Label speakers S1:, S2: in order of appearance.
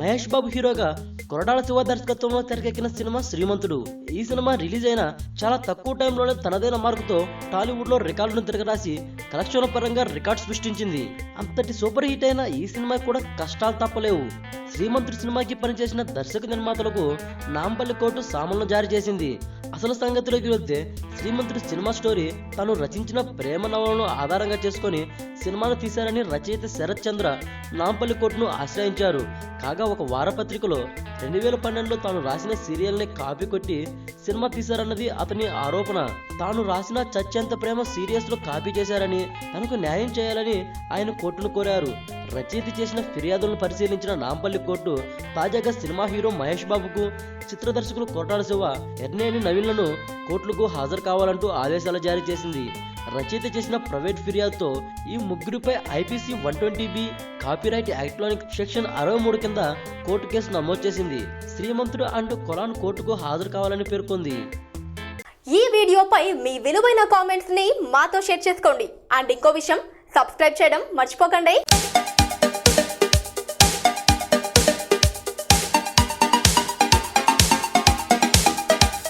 S1: మహేష్ బాబు హీరోగా కొరడాల శివ దర్శకత్వంలో తెరకెక్కిన సినిమా శ్రీమంతుడు. ఈ సినిమా రిలీజ్ అయిన చాలా తక్కువ టైంలోనే తనదైన మార్కుతో టాలీవుడ్లో రికార్డును తిరగరాసి కలెక్షన్ల పరంగా రికార్డ్ సృష్టించింది. అంతటి సూపర్ హిట్ అయిన ఈ సినిమా కూడా కష్టాలు తప్పలేవు. శ్రీమంతుడు సినిమాకి పనిచేసిన దర్శక నిర్మాతలకు నాంపల్లి కోర్టు సామలను జారీ చేసింది. అసలు సంగతిలోకి వెళ్తే శ్రీమంతుడి సినిమా స్టోరీ తాను రచించిన ప్రేమ నవలను ఆధారంగా చేసుకొని సినిమాను తీశారని రచయిత శరత్ చంద్ర నాంపల్లి కోర్టును ఆశ్రయించారు. కాగా ఒక వారపత్రికలో రెండు వేల పన్నెండులో తాను రాసిన సీరియల్ని కాపీ కొట్టి సినిమా తీశారన్నది అతని ఆరోపణ. తాను రాసిన చచ్చెంత ప్రేమ సీరియల్స్లో కాపీ చేశారని తనకు న్యాయం చేయాలని ఆయన కోర్టును కోరారు. రచయిత చేసిన ఫిర్యాదులను పరిశీలించిన నాంపల్లి కోర్టు తాజాగా సినిమా హీరో మహేష్ బాబుకు చిత్ర దర్శకులు కోటాల శివ ఎర్నేని నవీన్లను కోర్టులకు హాజరు కావాలంటూ ఆదేశాలు జారీ చేసింది. రచయిత చేసిన ప్రైవేట్ ఫిర్యాదుతో ఈ ముగ్గురిపై IPC one twenty B copyright యాక్ట్లోని section అరవై మూడు కింద కోర్టు కేసు నమోదు చేసింది. శ్రీమంతుడు అంటూ కొలాన్ కోర్టుకు హాజరు కావాలని పేర్కొంది.
S2: ఈ వీడియోపై మీ విలువైన కామెంట్స్ని మాతో షేర్ చేసుకోండి. అండ్ ఇంకో విషయం సబ్స్క్రైబ్ చేయడం మర్చిపోకండి.